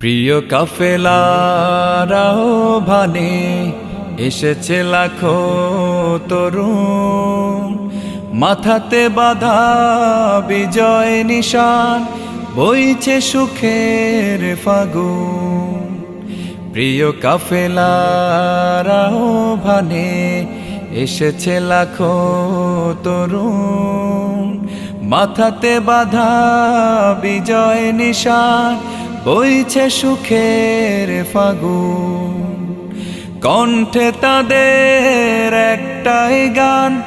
প্রিয় কাফেলারাও ভানে, এসেছে লাখো তরুণ। মাথাতে বাধা, বিজয় নিশান, বইছে সুখের ফাগুন। প্রিয় কাফেলারাও ভানে, এসেছে লাখো তরুণ। মাথাতে বাধা, বিজয় নিশান বইছে সুখের ফাগুন। কণ্ঠে তাদের একটাই গান,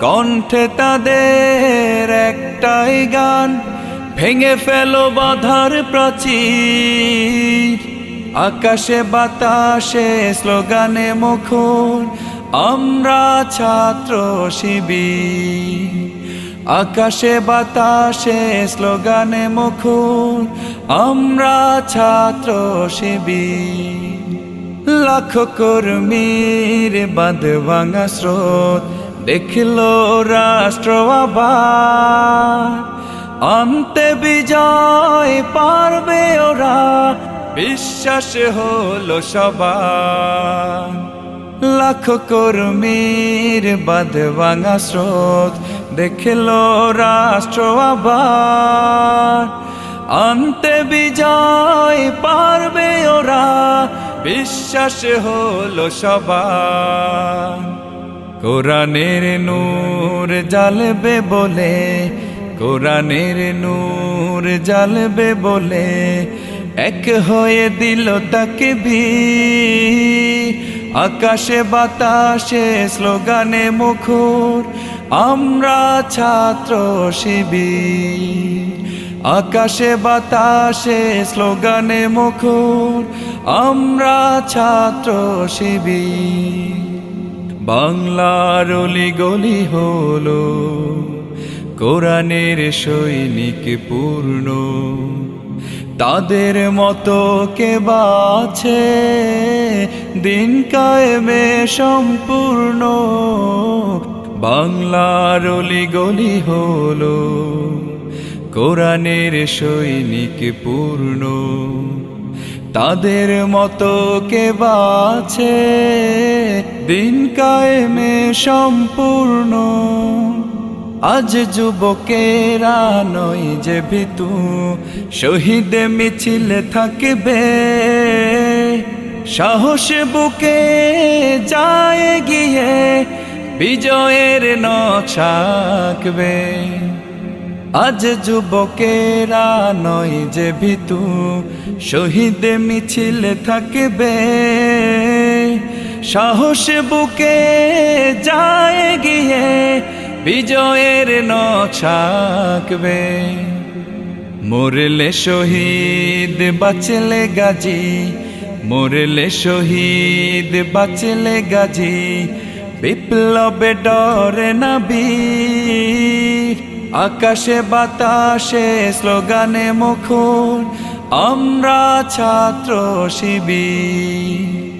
কণ্ঠে তাদের একটাই গান, ভেঙে ফেলো বাধার প্রাচীর। আকাশে বাতাসে, স্লোগানে মুখর, আমরা ছাত্র শিবির। আকাশে বাতাসে, স্লোগানে মুখর, আমরা ছাত্র লাখ কর্মীর বাঁধ ভাঙা স্রোত, দেখল রাষ্ট্র আবার। আনতে বিজয় পারবে ওরা, বিশ্বাস হলো সবার। লাখ কর্মীর বাঁধ ভাঙা স্রোত, দেখল রাষ্ট্র আবার। আনতে বিজয় পারবে ওরা, বিশ্বাস হলো সবার। কোরআনের নূর জ্বালবে বলে, কোরআনের নূর জ্বালবে বলে, এক হয়ে দিল তাকে ভি আকাশে বাতাসে, স্লোগানে মুখর, আমরা ছাত্র শিবির। আকাশে বাতাসে, স্লোগানে মুখর, আমরা ছাত্র শিবির। বাংলার গলি হলো কোরআনের সৈনিক পূর্ণ। তাদের মতো কে বাছে দিন কায়েমে সম্পূর্ণ। বাংলার গলি হলো। কোরআনের সৈনিক পূর্ণ। তাদের মতো কে বাছে দিন কায়েমে সম্পূর্ণ। আজ যুবকেরা নয় যে ভিতু, শহীদ মিছিল থাকবে। সাহস বুকে যায় গিয়ে, বিজয়ের নছাকবে আজ যুবকেরা নয় যে ভিতু, শহীদ মিছিল থাকবে। সাহস বুকে যায় গিয়ে বিজয়ের নছাকবে। মরলে শহীদ, বাঁচলে গাজী। মরলে শহীদ, বাঁচলে গাজী। বিপ্লবে ডরে না আকাশে বাতাসে, স্লোগানে মুখর। আমরা ছাত্র শিবির।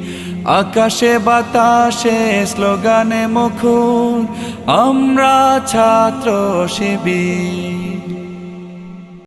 আকাশে বাতাসে স্লোগানে মুখর আমরা ছাত্র শিবির।